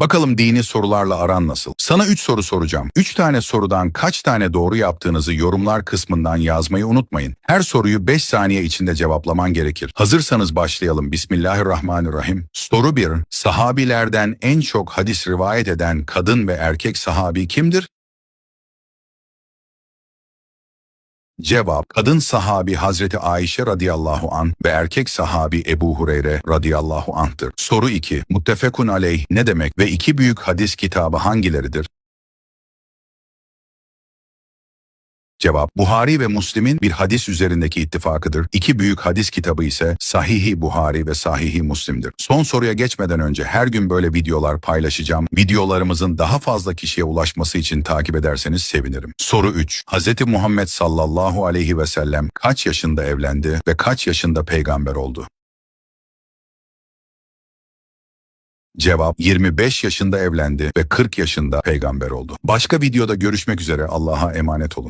Bakalım dini sorularla aran nasıl? Sana 3 soru soracağım. 3 tane sorudan kaç tane doğru yaptığınızı yorumlar kısmından yazmayı unutmayın. Her soruyu 5 saniye içinde cevaplaman gerekir. Hazırsanız başlayalım. Bismillahirrahmanirrahim. Soru 1. Sahabilerden en çok hadis rivayet eden kadın ve erkek sahabi kimdir? Cevap, kadın sahabi Hazreti Ayşe radıyallahu an ve erkek sahabi Ebu Hureyre radıyallahu anh'tır. Soru 2. Muttefekun aleyh ne demek ve iki büyük hadis kitabı hangileridir? Cevap, Buhari ve Müslim'in bir hadis üzerindeki ittifakıdır. İki büyük hadis kitabı ise Sahihi Buhari ve Sahihi Müslim'dir. Son soruya geçmeden önce her gün böyle videolar paylaşacağım. Videolarımızın daha fazla kişiye ulaşması için takip ederseniz sevinirim. Soru 3. Hz. Muhammed sallallahu aleyhi ve sellem kaç yaşında evlendi ve kaç yaşında peygamber oldu? Cevap 25 yaşında evlendi ve 40 yaşında peygamber oldu. Başka videoda görüşmek üzere Allah'a emanet olun.